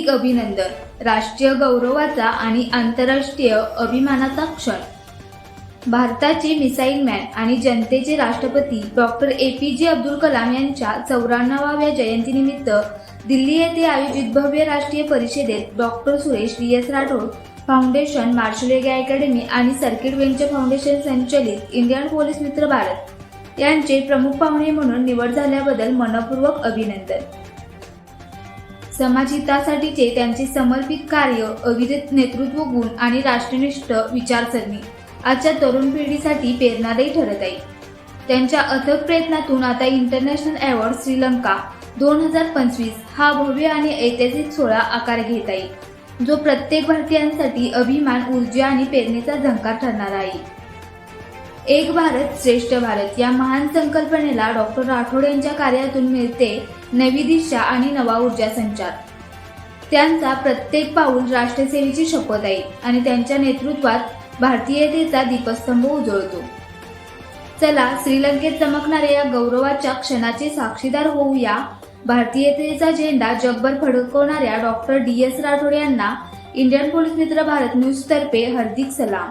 हार्दिक अभिनंदन राष्ट्रीय गौरवाचा आणि आंतरराष्ट्रीय अभिमानाचा क्षण. भारताचे मिसाईल मॅन आणि जनतेचे राष्ट्रपती डॉक्टर ए. पी. जे. अब्दुल कलाम यांच्या चौऱ्याण्णवाव्या जयंतीनिमित्त दिल्ली येथे आयोजित भव्य राष्ट्रीय परिषदेत doctor Suresh D S. Rathod foundation martial एगे academy आणि सर्किट वेंचर फाउंडेशन संचलित इंडियन पोलीस मित्र भारत यांचे प्रमुख पाहुणे म्हणून निवड झाल्याबद्दल मनपूर्वक अभिनंदन. समाजहितासाठीचे त्यांचे समर्पित कार्य अविरत नेतृत्व गुण आणि राष्ट्रनिष्ठ विचारसरणी. आजच्या तरुण पिढीसाठी प्रेरणादायी ठरत आहे. त्यांच्या अथक प्रयत्नातून आता इंटरनॅशनल अवॉर्ड श्रीलंका दोन हजार पंचवीस हा भव्य आणि ऐतिहासिक सोहळा आकार घेत आहे. जो प्रत्येक भारतीयांसाठी अभिमान ऊर्जा आणि प्रेरणेचा झंकार ठरणार आहे. एक भारत श्रेष्ठ भारत या महान संकल्पनेला डॉक्टर राठोड यांच्या कार्यातून मिळते नवी दिशा आणि नवा ऊर्जा संचार. त्यांचा प्रत्येक पाऊल राष्ट्रसेवेची शपथ आहे आणि त्यांच्या नेतृत्वात भारतीयतेचा दीपस्तंभ उजळतो. चला श्रीलंकेत चमकणाऱ्या या गौरवाच्या क्षणाचे साक्षीदार होऊया. भारतीयतेचा झेंडा जगभर फडकवणाऱ्या डॉक्टर डी एस राठोड यांना इंडियन पोलीस मित्र भारत न्यूज तर्फे हार्दिक सलाम.